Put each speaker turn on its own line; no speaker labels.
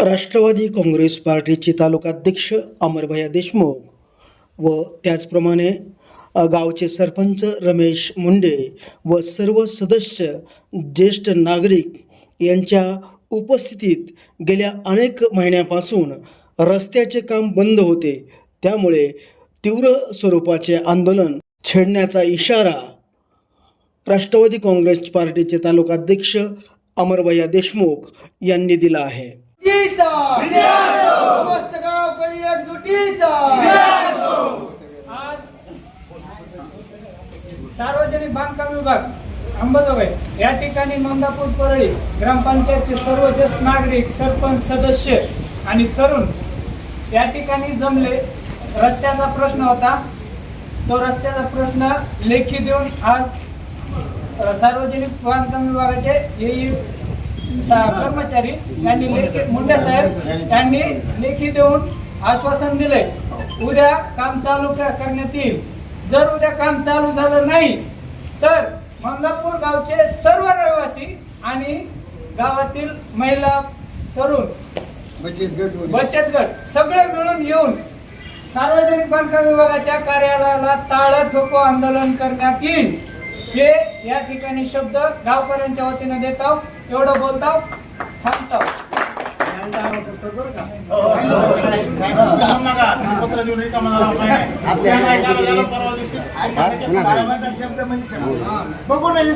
राष्ट्रवादी काँग्रेस पार्टीचे तालुकाध्यक्ष अमरभया देशमुख व त्याचप्रमाणे गावचे सरपंच रमेश मुंडे व सर्व सदस्य ज्येष्ठ नागरिक यांच्या उपस्थितीत गेल्या अनेक महिन्यापासून रस्त्याचे काम बंद होते. त्यामुळे तीव्र स्वरूपाचे आंदोलन छेडण्याचा इशारा राष्ट्रवादी काँग्रेस पार्टीचे तालुकाध्यक्ष अमरभया देशमुख यांनी दिला आहे.
समस्त गावकरी
आज सार्वजनिक बांधकाम विभाग अंबाजोगाई या ठिकाणी मंदापूर परळी ग्रामपंचायतचे सर्व ज्येष्ठ नागरिक सरपंच सदस्य आणि तरुण या ठिकाणी जमले. रस्त्याचा प्रश्न होता. तो रस्त्याचा प्रश्न लेखी देऊन आज सार्वजनिक बांधकाम विभागाचे हे कर्मचारी यांनी लेखी मुंडे साहेब यांनी लेखी देऊन आश्वासन दिले उद्या काम चालू करण्यात येईल. जर उद्या काम चालू झालं नाही तर मंगापूर गावचे सर्व रहिवासी आणि गावातील महिला तरुण बचत गट सगळे मिळून येऊन सार्वजनिक बांधकाम विभागाच्या कार्यालयाला ताळं ठोको आंदोलन करण्यात येईल. हे या ठिकाणी शब्द गावकऱ्यांच्या वतीने देत. आहोत एवढं बोलताव थांबताव.
बघू नाही.